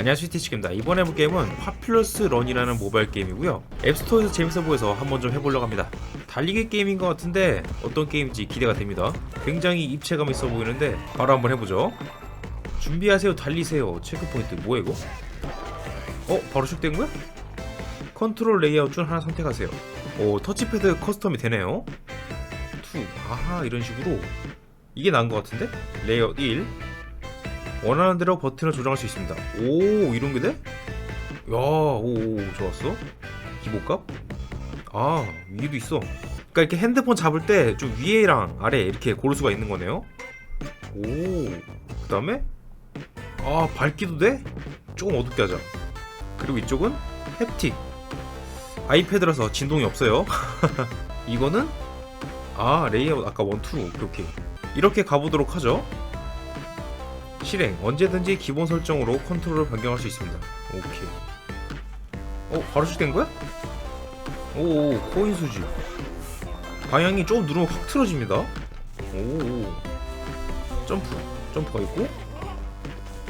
안녕하세요 티치입니다. 이번 해볼 게임은 파퓰러스 런이라는 모바일 게임이고요. 앱스토어에서 재밌어 보여서 한번 좀 해보려고 합니다. 달리기 게임인 것 같은데 어떤 게임인지 기대가 됩니다. 굉장히 입체감 있어 보이는데 바로 한번 해보죠. 준비하세요 달리세요. 체크포인트 뭐야 이거? 어? 바로 시작된 거야? 컨트롤 레이아웃 중 하나 선택하세요. 오 터치패드 커스텀이 되네요. 2 아하 이런 식으로. 이게 나은 것 같은데? 레이아웃 1 원하는 대로 버튼을 조정할 수 있습니다. 오 이런 게 돼? 야, 오, 오 좋았어. 기본값? 아 위에도 있어. 그러니까 이렇게 핸드폰 잡을 때 좀 위에랑 아래 이렇게 고를 수가 있는 거네요. 오, 그 다음에 아 밝기도 돼? 조금 어둡게 하자. 그리고 이쪽은 햅틱. 아이패드라서 진동이 없어요. 이거는 아 레이아웃 아까 원투 오케이 오케이 이렇게 가보도록 하죠. 실행 언제든지 기본 설정으로 컨트롤을 변경할 수 있습니다. 오케이. 어 바로 시작된 거야? 오, 오 코인 수지. 방향이 조금 누르면 확 틀어집니다. 오, 오. 점프 점프가 있고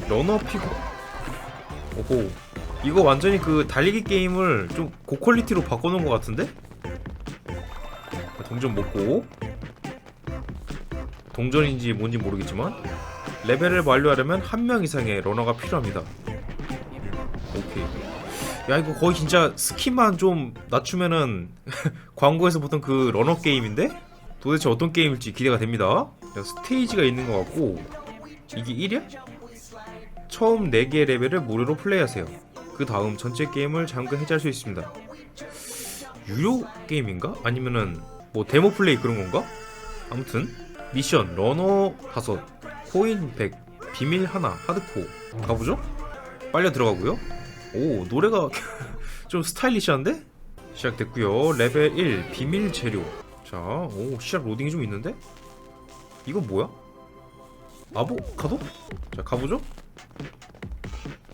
러너 피고. 오호. 이거 완전히 그 달리기 게임을 좀 고퀄리티로 바꿔놓은 것 같은데? 동전 먹고 동전인지 뭔지 모르겠지만 레벨을 완료하려면 한 명 이상의 러너가 필요합니다. 오케이. 야 이거 거의 진짜 스키만 좀 낮추면은 광고에서 보던 그 러너 게임인데 도대체 어떤 게임일지 기대가 됩니다. 야, 스테이지가 있는 것 같고 이게 1이야? 처음 4개 레벨을 무료로 플레이하세요. 그 다음 전체 게임을 잠깐 해제할 수 있습니다. 유료 게임인가? 아니면은 뭐 데모 플레이 그런 건가? 아무튼 미션 러너 다섯 코인 100 비밀 하나 하드코어 가보죠? 빨려 들어가고요 오 노래가 좀 스타일리시한데? 시작됐고요 레벨 1 비밀 재료 자오 시작 로딩이 좀 있는데? 이건 뭐야? 아보카도? 자 가보죠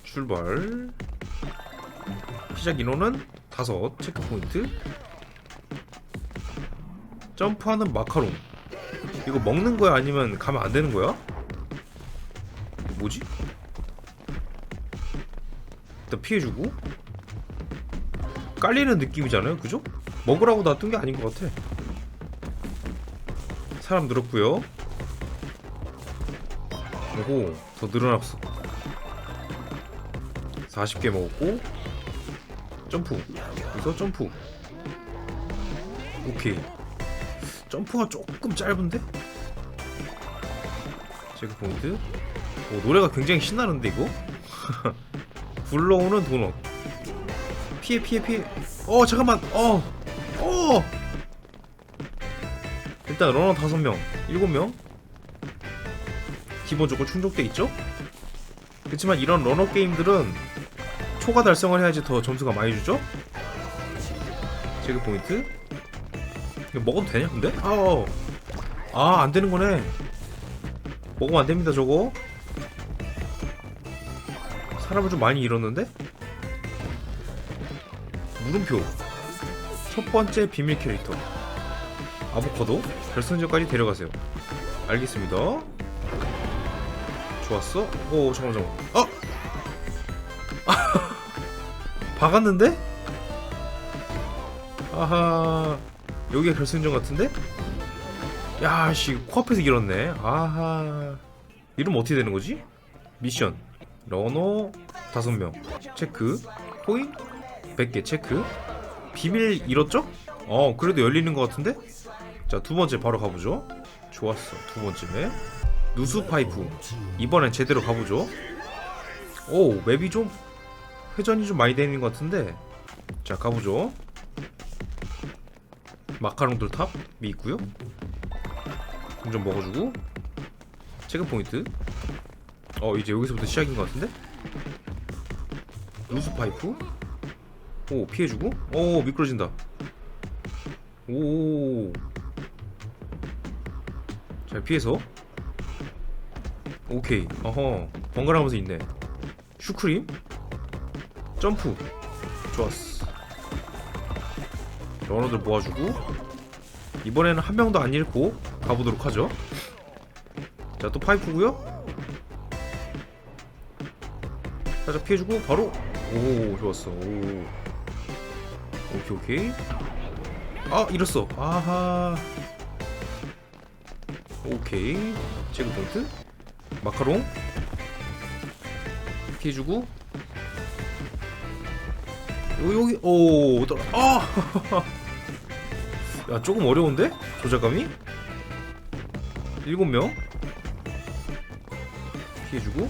출발 시작 인원은 다섯 체크포인트 점프하는 마카롱 이거 먹는 거야 아니면 가면 안 되는 거야? 뭐지? 일단 피해주고? 깔리는 느낌이잖아요 그죠? 먹으라고 놔둔 게 아닌 것 같아. 사람 늘었고요. 오호 더 늘어났어. 40개 먹었고 점프. 여기서 점프. 오케이. 점프가 조금 짧은데? 체크 포인트 오, 노래가 굉장히 신나는데 이거? 굴러오는 도넛 피해 피해 피해 어 잠깐만 어 어! 일단 러너 다섯 명 일곱 명 기본적으로 충족돼 있죠? 그렇지만 이런 러너 게임들은 초과 달성을 해야지 더 점수가 많이 주죠? 체크 포인트 이거 먹어도 되냐 근데? 아어 아 안되는 거네 먹으면 안됩니다 저거 사람을 좀 많이 잃었는데? 물음표 첫 번째 비밀 캐릭터 아보카도 결승전까지 데려가세요 알겠습니다 좋았어 오 잠깐만 잠깐만 어? 박았는데? 아하 여기가 결승전 같은데? 야씨 코앞에서 길었네 아하 이러면 어떻게 되는 거지? 미션 러너 5명. 체크. 코인 100개 체크. 비밀 잃었죠? 어 그래도 열리는 것 같은데? 자 두 번째 바로 가보죠. 좋았어 두 번째 누수 파이프. 이번엔 제대로 가보죠. 오 맵이 좀 회전이 좀 많이 되는 것 같은데. 자 가보죠. 마카롱들 탑이 있고요. 좀 먹어주고. 체크 포인트 어 이제 여기서부터 시작인 것 같은데? 루스 파이프? 오 피해주고? 오 미끄러진다. 오잘 피해서? 오케이. 어허. 번갈아가면서 있네. 슈크림? 점프. 좋았어. 러너들 모아주고. 이번에는 한 명도 안 잃고 가보도록 하죠. 자 또 파이프고요 살짝 피해주고 바로 오 좋았어. 오. 오케이 오케이. 아 잃었어. 아하. 오케이. 체크 포인트. 마카롱. 피해주고. 요 여기 오 떨어 아야 조금 어려운데? 조작감이? 일곱 명. 피해주고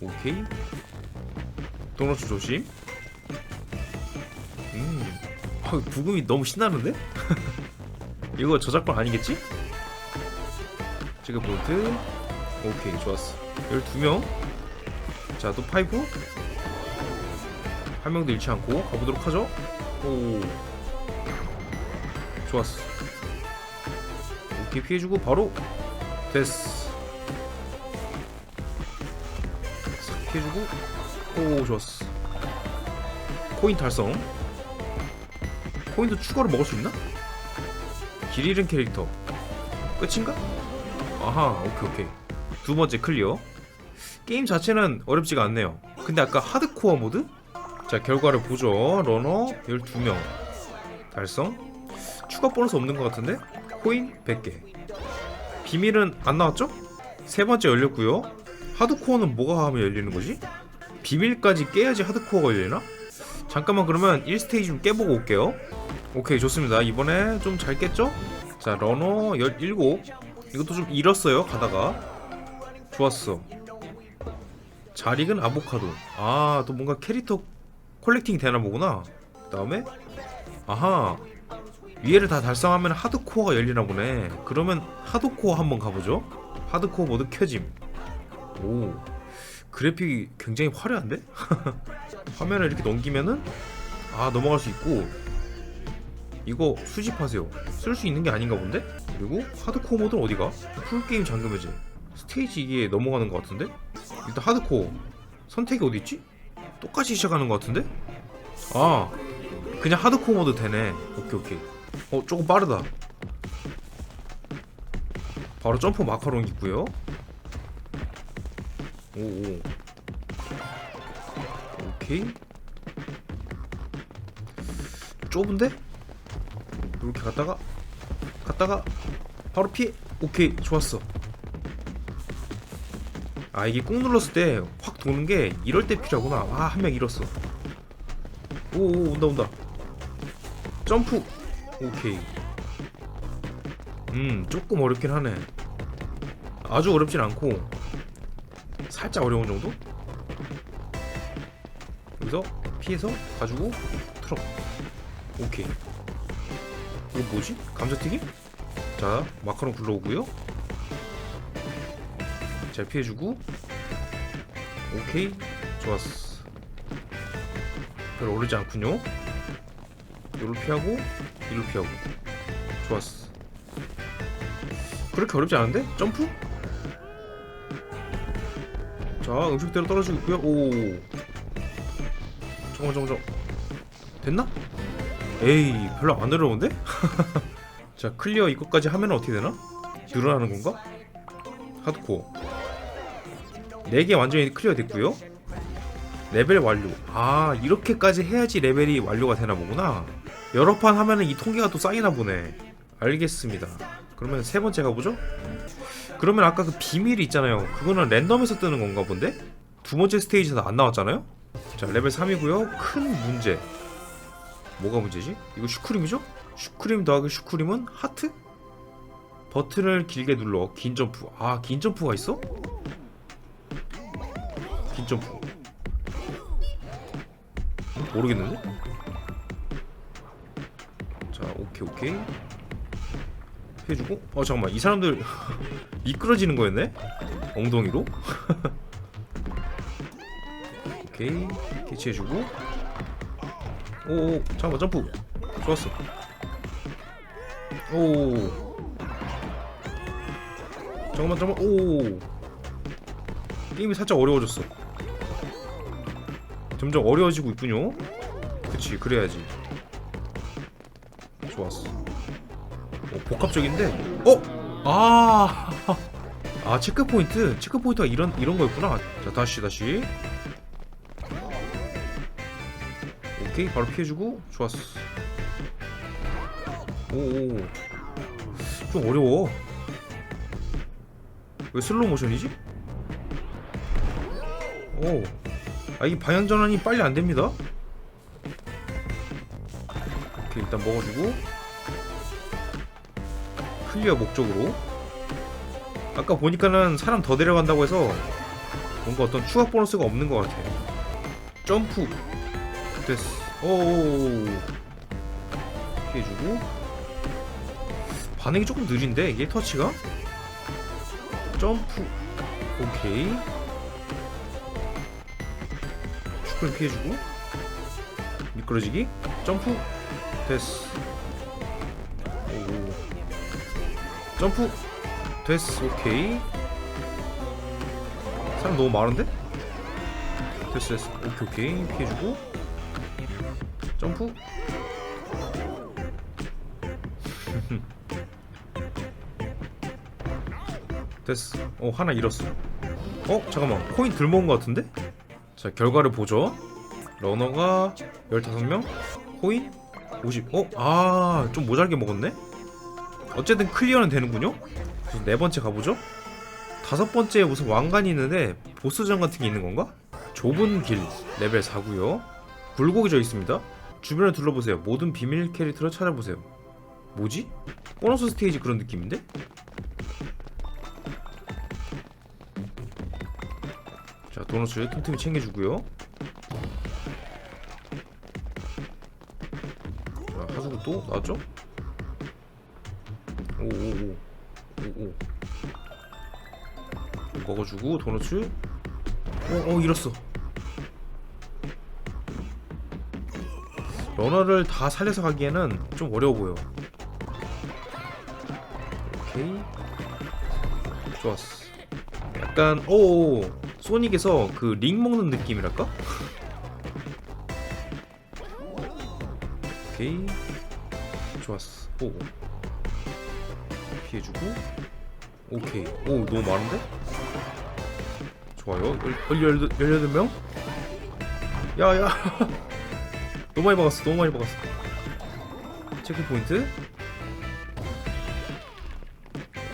오케이. 도넛 조심. 음. 아, 부금이 너무 신나는데? 이거 저작권 아니겠지? 지금 포인트. 오케이 좋았어. 12명. 자 또 파이브 한 명도 잃지 않고 가보도록 하죠. 오. 좋았어. 오케이 피해주고 바로 됐어 싹 피해주고 오 좋았어. 코인 달성. 코인도 추가로 먹을 수 있나? 길 잃은 캐릭터. 끝인가? 아하 오케이 오케이. 두 번째 클리어. 게임 자체는 어렵지가 않네요. 근데 아까 하드코어 모드? 자 결과를 보죠. 러너 12명. 달성. 추가 보너스 없는 것 같은데? 코인 100개. 비밀은 안 나왔죠? 세 번째 열렸고요 하드코어는 뭐가 하면 열리는 거지? 비밀까지 깨야지 하드코어가 열리나? 잠깐만 그러면 1스테이지 좀 깨보고 올게요. 오케이 좋습니다. 이번에 좀 잘 깼죠? 자 러너 17 이것도 좀 잃었어요 가다가. 좋았어. 잘 익은 아보카도. 아 또 뭔가 캐릭터 콜렉팅 되나 보구나. 그 다음에? 아하. 위에를 다 달성하면 하드코어가 열리나 보네. 그러면 하드코어 한번 가보죠. 하드코어 모드 켜짐 오 그래픽이 굉장히 화려한데? 화면을 이렇게 넘기면은 아 넘어갈 수 있고 이거 수집하세요 쓸 수 있는 게 아닌가 본데? 그리고 하드코어 모드는 어디가? 풀게임 잠금 해제 스테이지 이게 넘어가는 것 같은데? 일단 하드코어 선택이 어디 있지? 똑같이 시작하는 것 같은데? 아 그냥 하드코어 모드 되네 오케이 오케이 어 조금 빠르다 바로 점프 마카롱 있고요 오오 오케이. 좁은데? 이렇게 갔다가 갔다가 바로 피해 오케이 좋았어. 아 이게 꾹 눌렀을 때 확 도는 게 이럴 때 필요하구나. 아한 명 잃었어. 오오 온다 온다. 점프. 오케이. 음 조금 어렵긴 하네. 아주 어렵진 않고 살짝 어려운 정도? 여기서 피해서 가지고 트럭 오케이 이거 뭐지? 감자튀김? 자 마카롱 굴러오고요 잘 피해주고 오케이 좋았어 별 어렵지 않군요 요를 피하고 이를 피하고 좋았어 그렇게 어렵지 않은데? 점프? 자 음식대로 떨어지고 있고요. 오. 잠깐만 잠깐만 됐나? 에이 별로 안 어려운데? 자 클리어 이것까지 하면 어떻게 되나? 늘어나는 건가? 하드코어. 4개 완전히 클리어 됐고요. 레벨 완료. 아 이렇게까지 해야지 레벨이 완료가 되나 보구나. 여러 판 하면은 이 통계가 또 쌓이나 보네. 알겠습니다. 그러면 세 번째 가보죠 그러면 아까 그 비밀이 있잖아요 그거는 랜덤에서 뜨는 건가 본데? 두 번째 스테이지에서 안 나왔잖아요 자 레벨 3이고요 큰 문제 뭐가 문제지? 이거 슈크림이죠? 슈크림 더하기 슈크림은 하트? 버튼을 길게 눌러 긴 점프 아 긴 점프가 있어? 긴 점프 모르겠는데? 자 오케이 오케이 해주고? 어 잠깐만. 이 사람들 미끄러지는 거였네? 엉덩이로? 오케이. 캐치해주고. 오오 잠깐만. 점프. 좋았어. 오 잠깐만 잠깐만. 오 게임이 살짝 어려워졌어. 점점 어려워지고 있군요. 그치 그래야지. 좋았어. 오, 복합적인데? 어? 아, 아 체크 포인트? 체크 포인트가 이런 이런 거였구나. 자 다시 다시. 오케이 바로 피해주고. 좋았어. 오오 좀 어려워. 왜 슬로우 모션이지? 오. 아 이게 방향 전환이 빨리 안 됩니다. 오케이 일단 먹어주고 클리어 목적으로. 아까 보니까는 사람 더 데려간다고 해서 뭔가 어떤 추가 보너스가 없는 것 같아. 점프 됐어. 오. 피해주고 반응이 조금 느린데 이게 터치가? 점프 오케이 슈크림 피해주고 미끄러지기 점프 됐어 점프. 됐어 오케이. 사람 너무 많은데? 됐어 됐어. 오케이 오케이. 피해주고. 점프. 됐어. 어 하나 잃었어. 어 잠깐만. 코인 덜 먹은 것 같은데? 자 결과를 보죠. 러너가 15명 코인 50 어? 아 좀 모자르게 먹었네? 어쨌든 클리어는 되는군요 그래서 네 번째 가보죠 다섯 번째에 무슨 왕관이 있는데 보스전 같은 게 있는 건가? 좁은 길 레벨 4구요 굴곡이 져 있습니다 주변을 둘러보세요 모든 비밀 캐릭터를 찾아보세요 뭐지? 보너스 스테이지 그런 느낌인데? 자 도넛을 틈틈이 챙겨주고요 자 하수구 또 나왔죠? 오오오 오오 먹어주고 도넛을? 어어 잃었어. 러너를 다 살려서 가기에는 좀 어려워 보여. 오케이. 좋았어. 약간 오 소닉에서 그 링 먹는 느낌이랄까? 오케이. 좋았어. 오 피해주고 오케이 오 너무 많은데? 좋아요 18명? 야야 너무 많이 박았어 너무 많이 박았어 체크포인트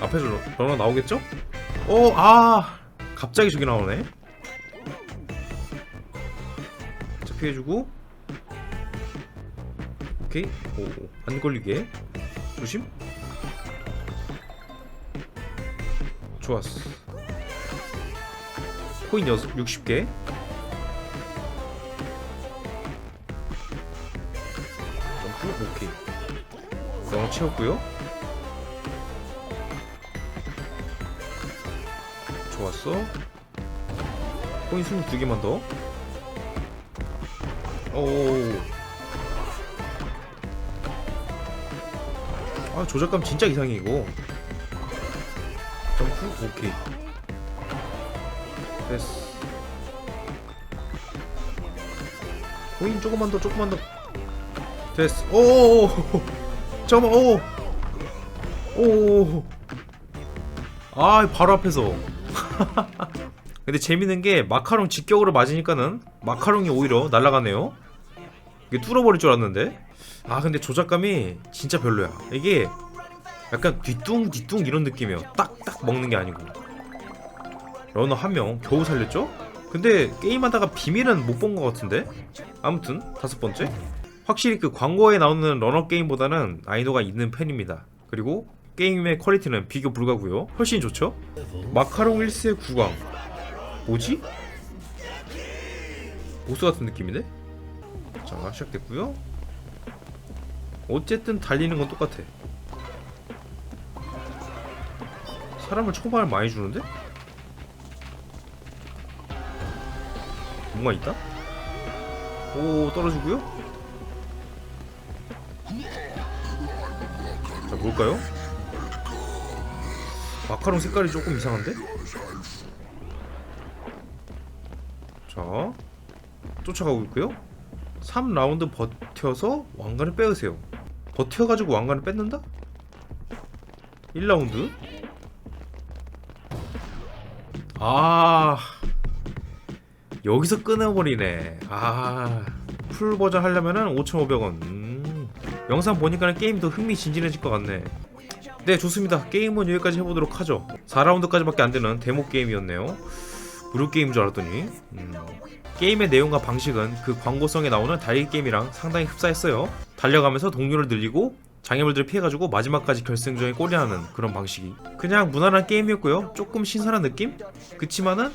앞에서 러- 러너 나오겠죠? 오, 아, 갑자기 저기 나오네. 자, 피해주고. 오케이. 오, 오, 안 걸리게. 조심. 좋았어. 코인 6, 60개. 점프, 오케이. 너무 채웠고요. 좋았어. 코인 22개만 더. 오. 아, 조작감 진짜 이상해, 이거. 오케이. 됐어. 코인 조금만 더, 조금만 더. 됐어. 오! 잠깐만, 오! 오! 아, 바로 앞에서. 근데 재밌는 게 마카롱 직격으로 맞으니까는 마카롱이 오히려 날아가네요. 이게 뚫어버릴 줄 알았는데. 아 근데 조작감이 진짜 별로야. 이게 약간 뒤뚱 뒤뚱 이런 느낌이에요. 딱딱 먹는 게 아니고. 러너 한 명 겨우 살렸죠? 근데 게임하다가 비밀은 못 본 것 같은데. 아무튼 다섯 번째. 확실히 그 광고에 나오는 러너 게임보다는 난이도가 있는 편입니다. 그리고 게임의 퀄리티는 비교 불가고요. 훨씬 좋죠? 마카롱 1세 9광 뭐지? 보스 같은 느낌인데? 자 시작됐고요 어쨌든 달리는 건 똑같아 사람을 초반에 많이 주는데? 뭔가 있다? 오 떨어지고요 자 뭘까요? 마카롱 색깔이 조금 이상한데? 자 쫓아가고 있고요 3라운드 버텨서 왕관을 빼으세요 버텨가지고 왕관을 뺏는다? 1라운드 아 여기서 끊어버리네 아 풀 버전 하려면은 5,500원. 음, 영상 보니까는 게임이 더 흥미진진해질 것 같네. 네, 좋습니다. 게임은 여기까지 해보도록 하죠. 4라운드까지밖에 안 되는 데모 게임이었네요. 무료 게임인 줄 알았더니. 음, 게임의 내용과 방식은 그 광고성에 나오는 달리기 게임이랑 상당히 흡사했어요. 달려가면서 동료를 늘리고 장애물들을 피해가지고 마지막까지 결승전에 골이나는 그런 방식이 그냥 무난한 게임이었고요. 조금 신선한 느낌? 그치만은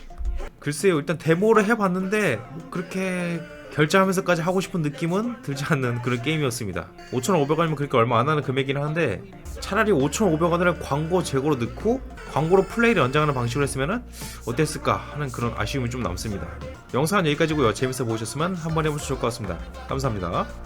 글쎄요 일단 데모를 해봤는데 뭐 그렇게 결제하면서까지 하고 싶은 느낌은 들지 않는 그런 게임이었습니다. 5,500원이면 그렇게 얼마 안 하는 금액이긴 한데 차라리 5,500원을 광고 재고로 넣고 광고로 플레이를 연장하는 방식으로 했으면 어땠을까 하는 그런 아쉬움이 좀 남습니다. 영상은 여기까지고요. 재밌어 보셨으면 한번 해보시면 좋을 것 같습니다. 감사합니다